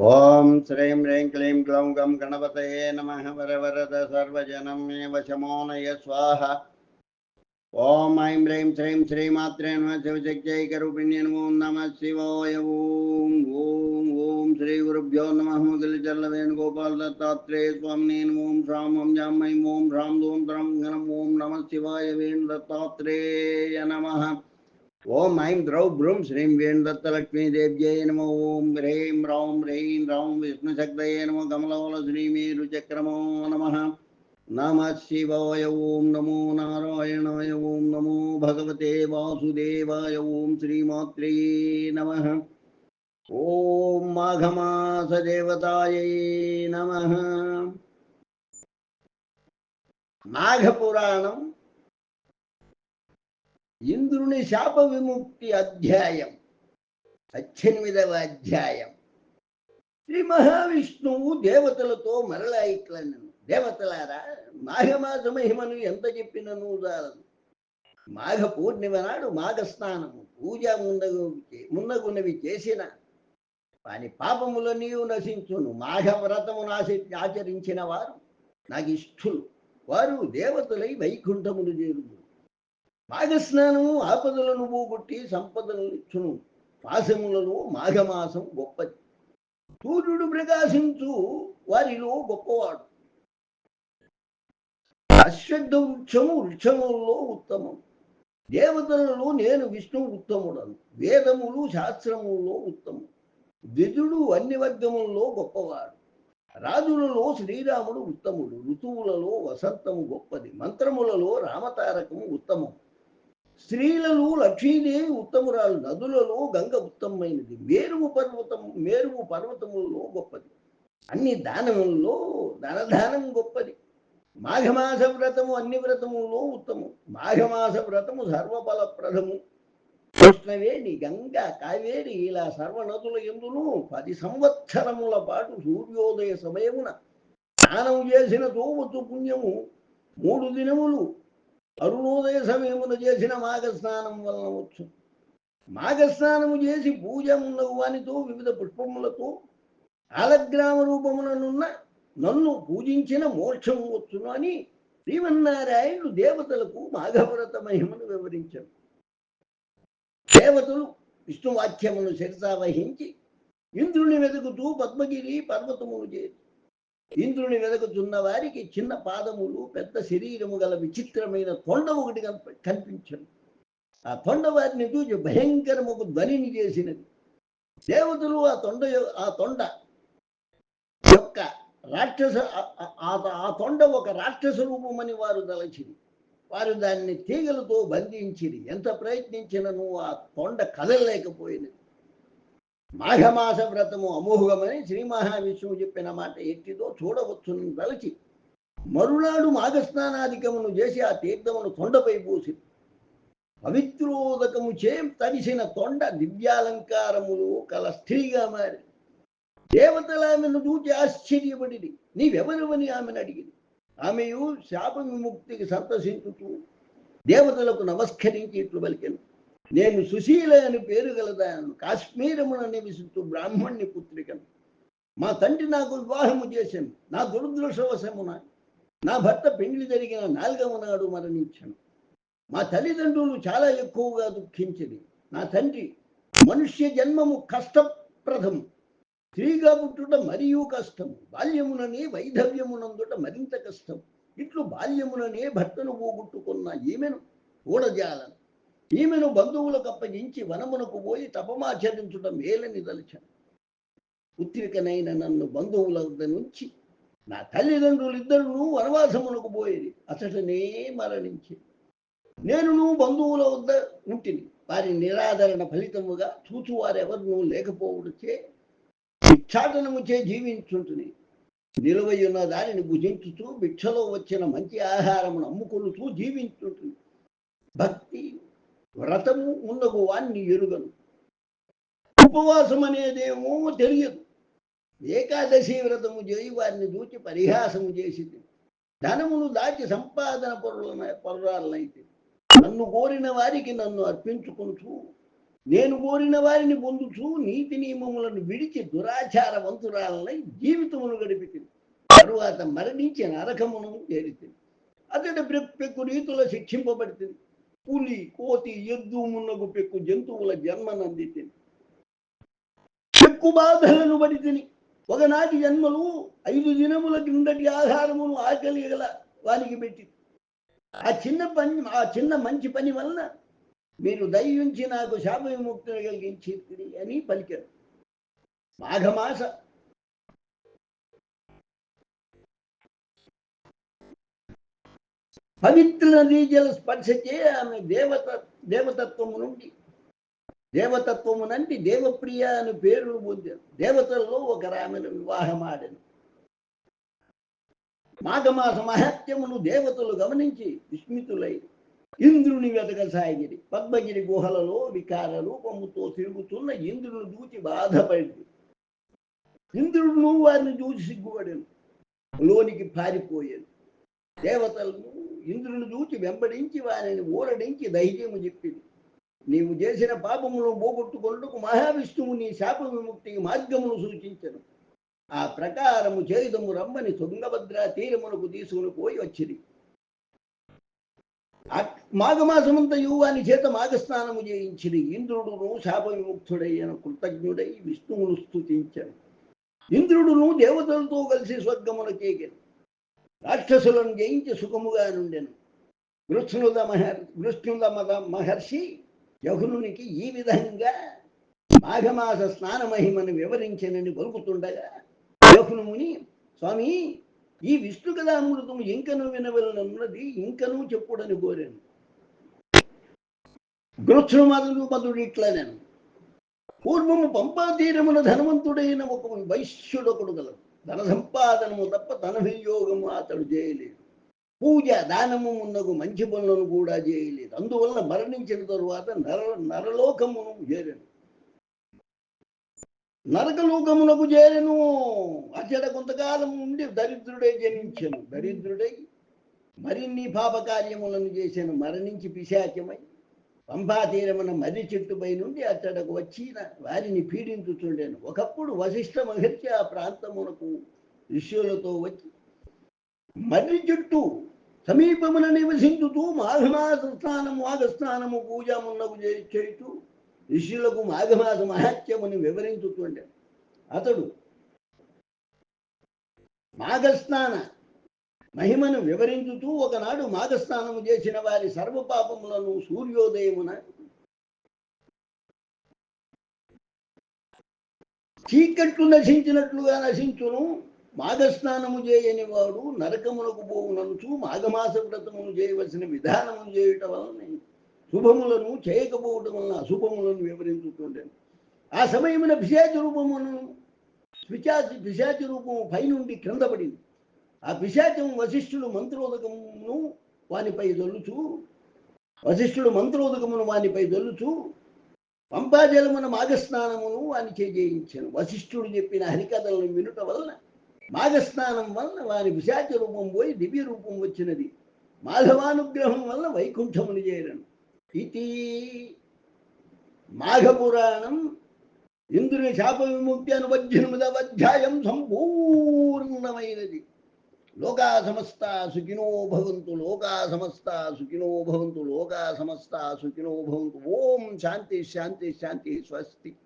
ఓం శ్రీం హ్రీం క్లీం క్లౌం గం గణపతయే నమ వరవరద సర్వజనం మే వశమోనయ స్వాహ ఓం ఐం హ్రీం శ్రీం శ్రీమాత్రే నమ శివశక్త్యైకరూపిణ్య నమో నమ శివాయ ఓం ఓం ఓం శ్రీ గురుభ్యో నమ ముగిలిచల్ల వేణుగోపాల దత్తాత్రేయ స్వామినే ఓం శ్రాం ఓం జామై ఓం శ్రాం దోం త్రం గణం ఓం నమ శివాయ వేణు దత్తాత్రేయ నమ ఓం ఐం ద్రౌ భ్రూం శ్రీం వేణుదత్తలక్ష్మీదేవ్యై నమో. ఓం హ్రీం రౌం హ్రీం రౌం విష్ణుశక్తయే నమో. కమలవల శ్రీమేరు చక్రమో నమ. నమ శివాయ ఓం నమో. నారాయణాయ ఓం నమో. భగవతే వాసుదేవాయ ఓం శ్రీమాత్రే నమ. ఓం మాఘమాస దేవతాయై నమ. మాఘపురాణం ఇంద్రుని శాప విముక్తి అధ్యాయం. పద్దెనిమిదవ అధ్యాయం. శ్రీ మహావిష్ణువు దేవతలతో మరలా ఇట్లనను దేవతలారా మాఘమాస మహిమను ఎంత చెప్పినను చాలను మాఘ పూర్ణిమ నాడు మాఘ స్నానము పూజ ముందగు మున్నగునవి చేసిన. వాని నీవు నశించును మాఘ వ్రతము ఆశ ఆచరించిన వారు నాకు ఇష్టులు వారు దేవతలై వైకుంఠములు చేరుదు మాఘస్నానము ఆపదలను పోగొట్టి సంపదలను ఇచ్చును. మాసములలో మాఘమాసం గొప్పది. సూర్యుడు ప్రకాశించు వారిలో గొప్పవాడు. అశ్వద్ధ వృక్షము వృక్షములలో ఉత్తమం. దేవతలలో నేను విష్ణువు ఉత్తముడను. వేదములు శాస్త్రములలో ఉత్తమం. ద్విజుడు అన్ని వర్గములలో గొప్పవాడు. రాజులలో శ్రీరాముడు ఉత్తముడు. ఋతువులలో వసంతము గొప్పది. మంత్రములలో రామతారకము ఉత్తమం. స్త్రీలలో లక్ష్మీదేవి ఉత్తమురాలు నదులలో గంగ ఉత్తమమైనది. మేరువు పర్వతం మేరువు పర్వతములలో గొప్పది. అన్ని దానములలో ధనదానం గొప్పది. మాఘమాస వ్రతము అన్ని వ్రతములలో ఉత్తమం. మాఘమాస వ్రతము సర్వఫలప్రదము. కృష్ణవేణి గంగ కావేరి ఇలా సర్వనదుల ఎందును పది సంవత్సరముల పాటు సూర్యోదయ సమయమున స్నానం చేసిన తోవచ్చు పుణ్యము. మూడు దినములు అరుణోదయ సమయమున చేసిన మాఘస్నానం వలన వచ్చు. మాఘస్నానము చేసి పూజ వానితో వివిధ పుష్పములతో ఆలగ్రామ రూపముననున్న నన్ను పూజించిన మోక్షము వచ్చును అని శ్రీమన్నారాయణుడు దేవతలకు మాఘవ్రత మహిమను వివరించారు దేవతలు విష్ణువాక్యమును శిరసా వహించి ఇంద్రుని వెతుకుతూ పద్మగిరి పర్వతమును చేరు ఇంద్రుని వెదకుతున్న వారికి చిన్న పాదములు పెద్ద శరీరము గల విచిత్రమైన తొండ ఒకటి కనిప- కనిపించను. ఆ తొండ వారిని చూసి భయంకరముకు ధ్వనిని చేసినది. దేవతలు ఆ తొండ ఆ తొండ యొక్క రాక్షస ఆ- తొండ ఒక రాక్షస రూపమని వారు తలచింది వారు దాన్ని తీగలతో బంధించిరి. ఎంత ప్రయత్నించినను ఆ తొండ కదలలేకపోయినది. మాఘమాస వ్రతము అమోఘమని శ్రీ మహావిష్ణువు చెప్పిన మాట ఎట్టిదో చూడవచ్చును తలచి మరునాడు మాఘస్నానాధికమును చేసి ఆ తీర్థమును తొండపై పోసి. పవిత్రోదకము చే తడిసిన తొండ దివ్యాలంకారములు కల స్త్రీగా మారి. దేవతల ఆమెను చూచి ఆశ్చర్యపడి నీవెవరువని ఆమెను అడిగింది ఆమెయు శాప విముక్తికి సంతసించుతూ దేవతలకు నమస్కరించి ఇట్లు పలికెను. నేను సుశీల అని పేరు గలదాను కాశ్మీరమున నివసిస్తూ బ్రాహ్మణ్య పుత్రికను. మా తండ్రి నాకు వివాహము చేశాను. నా దురదృష్టవశమున నా భర్త పెండ్లి జరిగిన నాలుగవ నాడు మరణించను. మా తల్లిదండ్రులు చాలా ఎక్కువగా దుఃఖించింది నా తండ్రి మనుష్య జన్మము కష్టప్రదం స్త్రీగా పుట్టుట మరియు కష్టం బాల్యముననే వైధవ్యమునందుట మరింత కష్టం. ఇట్లు బాల్యముననే భర్తను పోగొట్టుకున్న ఈమెను ఓడజాలను ఈమెను బంధువులకు అప్పగించి వనమునకు పోయి తపమాచరించుట మేలని తలచాను. పుత్రికనైన నన్ను బంధువుల వద్ద నుంచి నా తల్లిదండ్రులు ఇద్దరును వనవాసమునకు పోయేది. అతటనే మరణించి నేను నువ్వు బంధువుల వద్ద ఉంటిని. వారి నిరాదరణ ఫలితముగా చూచువారెవరు లేకపోవడచే భిక్షాటనముచే జీవించుంటుని. నిలువయున్న దానిని భుజించుతూ భిక్షలో వచ్చిన మంచి ఆహారమును అమ్ముకొనుతూ జీవించుంటుంది భక్తి వ్రతము ఉన్నగు వాణ్ణి ఎరుగను. ఉపవాసం అనేదేమో తెలియదు. ఏకాదశి వ్రతము చేయి వారిని చూచి పరిహాసము చేసింది. ధనమును దాచి సంపాదన పొరులన పొరరాలనైతే నన్ను కోరిన వారికి నన్ను అర్పించుకుంటూ నేను కోరిన వారిని పొందుచు నీతి నియమములను విడిచి దురాచారవంతురాలనై జీవితమును గడిపితే తరువాత మరణించి నరకమును చేరితే అతడి పెక్కు రీతుల శిక్షింపబడుతుంది పులి కోతి ఎద్దు మున్నగు పెక్కు జంతువుల జన్మనందితే పెక్కు బాధలను పడితిని. ఒకనాటి జన్మలు ఐదు దినముల కిందటి ఆహారమును ఆకలి గల వానికి పెట్టి ఆ చిన్న పని ఆ చిన్న మంచి పని వలన మీరు దయ్యుంచి నాకు శాప విముక్తిని కలిగించి అని పలికారు. మాఘమాస పవిత్ర నదీ స్పర్శ స్పర్శచే ఆమె దేవత దేవతత్వము నుండి. దేవతత్వము నుండి దేవప్రియ అని పేరు పొందారు దేవతల్లో ఒక ఆమెను వివాహమాడను. మాఘమాస మహత్యమును దేవతలు గమనించి విస్మితులై ఇంద్రుని వెతకసాగిరి పద్మగిరి గుహలలో వికార రూపముతో తిరుగుతున్న ఇంద్రుని చూచి బాధపడింది. ఇంద్రుడు వారిని చూసి సిగ్గుపడాను. లోనికి పారిపోయాను. దేవతలను ఇంద్రుని చూచి వెంబడించి వారిని ఊరడించి ధైర్యము చెప్పింది. నీవు చేసిన పాపమును పోగొట్టుకొనుటకు మహావిష్ణువు నీ శాప విముక్తికి మార్గమును సూచించను. ఆ ప్రకారము చేయుదము రమ్మని తుంగభద్ర తీరమునకు తీసుకుని పోయి వచ్చింది మాఘమాసమంతయు వాని చేత మాఘస్నానము చేయించిరి. ఇంద్రుడును శాప విముక్తుడైన కృతజ్ఞుడై విష్ణువును స్థుతించను ఇంద్రుడును దేవతలతో కలిసి స్వర్గమునకేగాను రాక్షసులను జయించి సుఖముగా నుండెను. వృష్ణుద మహర్ వృష్ణుద మద మహర్షి యహునునికి ఈ విధంగా మాఘమాస స్నాన మహిమను వివరించనని పలుకుతుండగా యహునుముని స్వామి ఈ విష్ణు కథామృతము ఇంకను వినవలనన్నది ఇంకను చెప్పుడని కోరాను. గృత్సు మధుడు మధుడు ఇట్లా నేను పూర్వము పంపాతీరమున ధనవంతుడైన ఒక వైశ్యుడొకడు గలడు. ధన సంపాదనము తప్ప ధన వినియోగము అతడు చేయలేదు. పూజ దానము ముందకు మంచి పనులను కూడా చేయలేదు. అందువల్ల మరణించిన తరువాత నర నరలోకమును చేరను. నరకలోకమునకు చేరను. అచ్చట కొంతకాలం ఉండి దరిద్రుడే జనించను. దరిద్రుడై మరిన్ని పాప కార్యములను చేశాను మరణించి పిశాచమై పంభాతీరమున మర్రి చెట్టుపై నుండి అతడకు వచ్చిన వారిని పీడించుతుండెను ఒకప్పుడు వశిష్ఠ మహర్షి ఆ ప్రాంతమునకు ఋష్యులతో వచ్చి మర్రి చెట్టు సమీపమున నివసించుతూ మాఘమాస స్నానము ఆగస్నానము పూజమున్నకు చే- చేయుతూ ఋషులకు మాఘమాస మహత్యముని వివరించుతుండే అతడు మాఘస్నాన మహిమను వివరించుతూ ఒకనాడు మాఘస్నానము చేసిన వారి సర్వపాపములను సూర్యోదయమున చీకట్లు నశించినట్లుగా నశించును. మాఘస్నానము చేయని వాడు నరకమునకు పోవునంచు మాఘమాస వ్రతమును చేయవలసిన విధానము చేయుట వలన శుభములను చేయకపోవటం వలన అశుభములను వివరించుతుండేను. ఆ సమయమున పిశాచ రూపమును పిశాచి పిశాచ రూపము పైనుండి క్రింద పడింది. ఆ పిశాచం వశిష్ఠుడు మంత్రోదకమును వానిపై దొల్లుచు వశిష్ఠుడు మంత్రోదకమును వానిపై దొల్లుచు పంపాజలమున మాఘస్నానమును వాని చేయించను వశిష్ఠుడు చెప్పిన హరికథలను వినుట వలన మాఘస్నానం వలన వాని పిశాచ రూపం పోయి దివ్య రూపం వచ్చినది. మాధవానుగ్రహం వలన వైకుంఠముని చేరను. ఇది మాఘపురాణం ఇంద్రుని శాప విముక్తి అనువజ్జనముదవ అధ్యాయం సంపూర్ణమైనది. लोका समस्ता सुखिनो भवंतु लोका समस्ता सुखिनो भवंतु लोका समस्ता सुखिनो भवंतु ओम शांति शांति शांति, स्वस्ति।